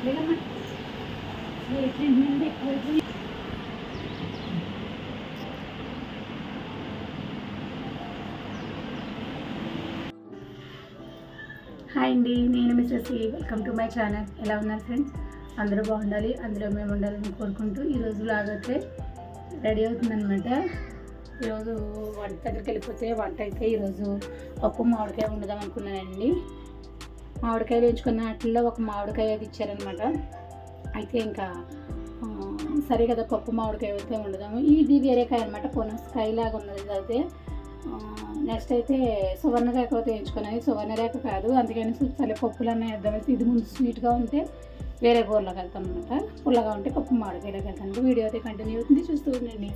Hi అండి నేను Mrs welcome to my channel. ఎలా ఉన్నారు ఫ్రెండ్స్? అందరూ బాగుండాలి అందరూ మేము ఉండాలని కోరుకుంటూ ఈరోజు లాగైతే రెడీ అవుతుందనమాట ఈరోజు వంట దగ్గరికి వెళ్ళిపోతే వంట అయితే ఈరోజు పప్పు మామిడికాయ వండుదాం అనుకున్నానండి. మామిడికాయలు వేయించుకున్న వాటిల్లో ఒక మామిడికాయ అది ఇచ్చారనమాట. అయితే ఇంకా సరే కదా పప్పు మామిడికాయ అయితే వండుదాము. ఇది వేరే కాయ అనమాట పొనసకాయ లాగా ఉన్నది అయితే నెక్స్ట్ అయితే సువర్ణ రేఖ అయితే వేయించుకున్నది. సువర్ణ రేఖ కాదు అందుకని సరే పప్పులు అన్నీ వేద్దాం ఇది ముందు స్వీట్గా ఉంటే వేరే కూరలోకి వెళ్తాం అనమాట. పుల్లగా ఉంటే పప్పు మామిడికాయలోకి వెళ్తాను వీడియో అయితే కంటిన్యూ అవుతుంది చూస్తూ ఉండండి.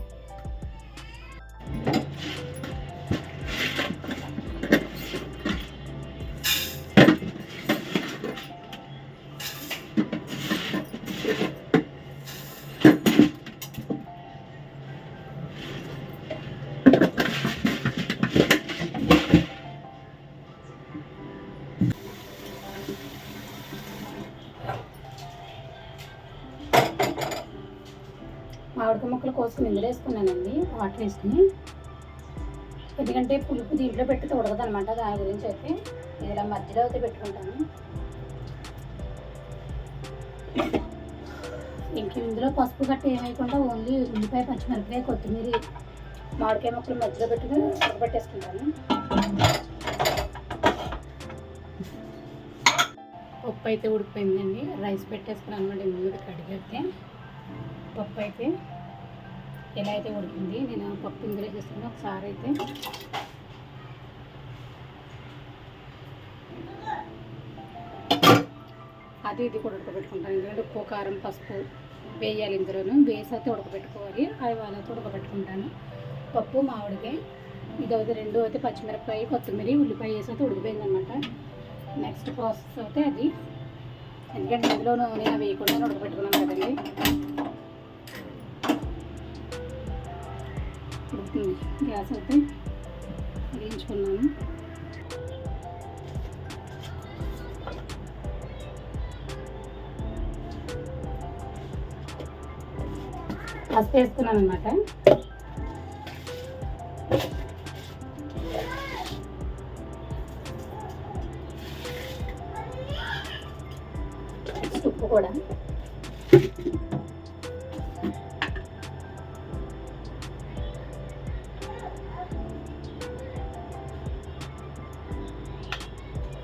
మామిడికాయ కోసుకుని ఇందులో వేసుకున్నానండి వాటర్ వేసుకుని ఎందుకంటే పులుపు దీంట్లో పెట్టి ఉడకదు అనమాట దాని గురించి అయితే ఇలా మధ్యలో అయితే పెట్టుకుంటాను. ఇంక ఇందులో పసుపు గట్ట ఏమైకుండా ఓన్లీ ఉల్లిపాయ పచ్చిమిరపకాయ కొత్తిమీర మామిడికాయ ముక్కలు మధ్యలో పెట్టుకుని ఉడకబెట్టేసుకుంటాను. పప్పు అయితే ఉడికిపోయిందండి. రైస్ పెట్టేసుకున్నాను అనమాట ఇందులో కడిగితే పప్పు అయితే ఎలా అయితే ఉడికింది నేను పప్పు ఇందులో చేస్తాను ఒకసారి అయితే అది ఇది కూడా ఉడకబెట్టుకుంటాను. ఎందుకంటే ఉప్పు కారం పసుపు వేయాలి ఇందులోను. వేసి అయితే ఉడకబెట్టుకోవాలి. అవి వాళ్ళతో ఉడకబెట్టుకుంటాను. పప్పు మామిడికాయ ఇది రెండు అయితే పచ్చిమిరపకాయ కొత్తిమీర ఉల్లిపాయ వేసి అయితే ఉడికిపోయిందనమాట. నెక్స్ట్ ప్రాసెస్ అయితే అది. ఎందుకంటే ఇందులో నూనె వేయకుండా ఉడకబెట్టుకున్నాను కదండి. గ్యాస్ అయితే వేయించుకున్నాను. పసుపు వేసుకున్నాను అనమాట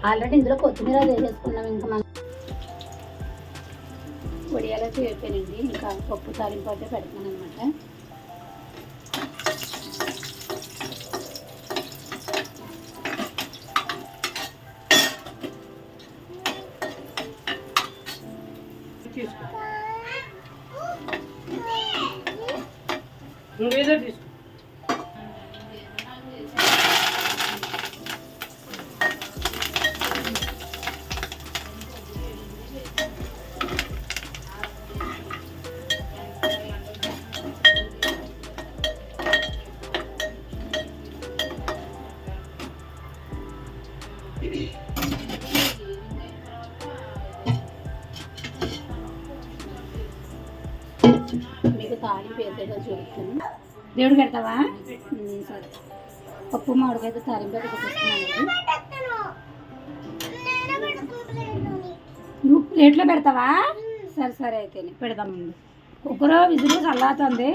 ఆల్రెడీ ఇందులో కొత్తిమీర వేసేసుకున్నాం ఇంకా మనం. వడియాలైతే అయితే ఇంకా పప్పు తాలింపు అయితే పెడతాను అనమాట తీసుకో. మీకు తాలింపు చూపిస్తాను దేవుడు పెడతావా సరే. పప్పు మామిడికాయ తాలింపు అయితే పెట్టుకున్నాను నువ్వు ప్లేట్లో పెడతావా? సరే సరే అయితే పెడదాం ముందు కుక్కర్ విజిల్ చల్లారుతుంది.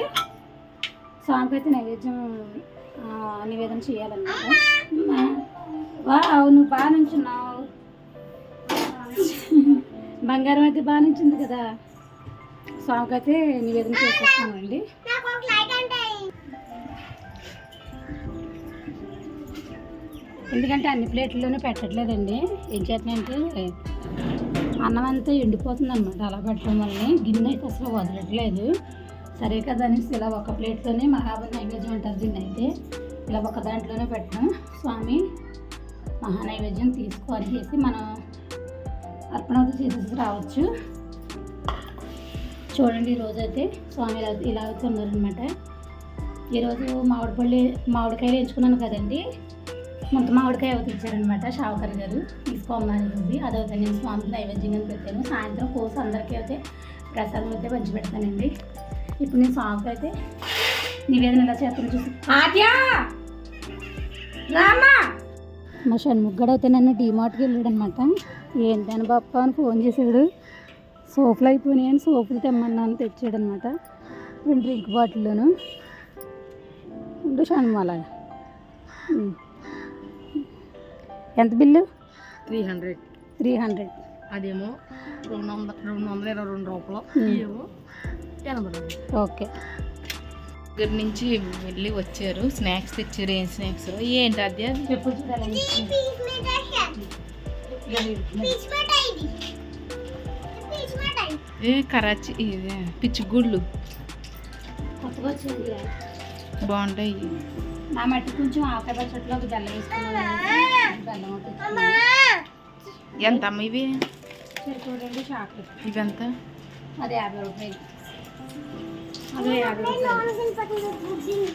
స్వామికి అయితే నైవేద్యం నివేదన చేయాలన్నమాట. వా నువ్వు బాగా నుంచున్నావు. బంగారం అయితే బాగా నుంచింది కదా. స్వామికి అయితే నివేదన చేసేస్తామండి ఎందుకంటే అన్ని ప్లేట్లలోనే పెట్టట్లేదండి. ఏం చేస్తున్నాయంటే అన్నం అంతా ఎండిపోతుంది అనమాట అలా పెట్టడం వల్ల గిన్నె అయితే అసలు వదలట్లేదు. సరే కదా అనేసి ఇలా ఒక ప్లేట్లోనే మహాబలి నైవేద్యం అంటారు దీన్ని అయితే. ఇలా ఒక దాంట్లోనే పెట్టడం స్వామి మహా నైవేద్యం తీసుకొని చేసి మనం అర్పణ చేసేసి రావచ్చు. చూడండి ఈరోజు అయితే స్వామి ఇలా ఇలా అయితే ఉన్నారనమాట ఈరోజు మామిడిపల్లి మామిడికాయలు ఎంచుకున్నాను కదండి. ముంత మామిడికాయ ఒకటి ఇచ్చారనమాట షావుకర్ గారు. తీసుకోమన్నారు ఇది అదవుతాయి నేను స్వామికి నైవేద్యంగా పెట్టాను. సాయంత్రం కోసి అందరికీ అయితే ప్రసాదం అయితే పంచి పెడతానండి ఇప్పుడు నేను స్వామికి అయితే నివేదన ఎలా చేస్తాను చూసి ఆద్యా! రామా మా షణ్ముగ్గడు అయితే నన్ను డీమార్ట్కి వెళ్ళాడు అనమాట ఏంటని బాప్ప అని ఫోన్ చేశాడు. సోపులు అయిపోయినాయి అని సోపులు తెమ్మన్నాను తెచ్చాడు అనమాట రెండు డ్రింక్ బాటిల్లోను రెండు షణ్మాల ఎంత bill three hundred three hundred అదేమో రెండు వందల రెండు వందల ఇరవై రెండు రూపాయలు. ఏమో ఎనభై రూపాయలు ఓకే దగ్గర నుంచి వెళ్ళి వచ్చారు స్నాక్స్ తెచ్చారు ఏం స్నాక్స్ ఏంటి అది ఎప్పుడు ఏ కరాచి ఇదే పిచ్చి గుళ్ళు కొత్తగా వచ్చింది బాగుంటాయి. నా మట్టి కొంచెం ఆకాయ ఒక బెల్లం వేసుకున్నాను. ఎంత అమ్మ ఇవి? చూడండి చాక్లెట్. ఇవెంత అది యాభై రూపాయలు. అది యాభై రూపాయలు.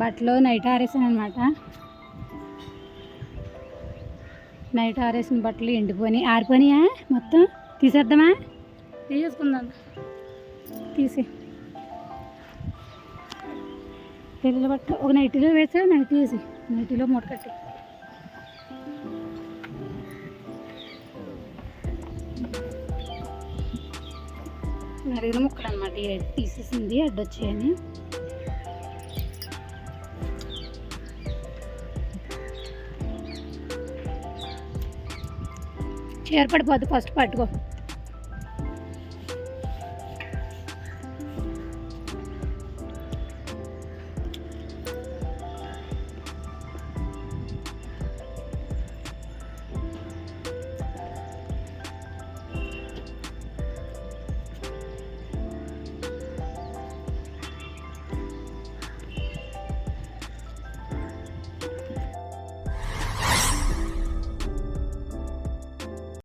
బట్టలు నైట్ ఆరేసాను అనమాట నైట్ ఆరేసిన బట్టలు ఎండిపోయినాయి ఆరిపోయినాయా మొత్తం? తీసేద్దామా? తీసేసుకుందాం తీసి. పిల్లల బట్టలు ఒక నైటీలో వేసా నైట్ వేసి నైటీలో మూట కట్టి. నరిగిన ముక్కలు అనమాట తీసేసింది అడ్డొచ్చాయని. చీర పడిపోద్ది ఫస్ట్ పట్టుకో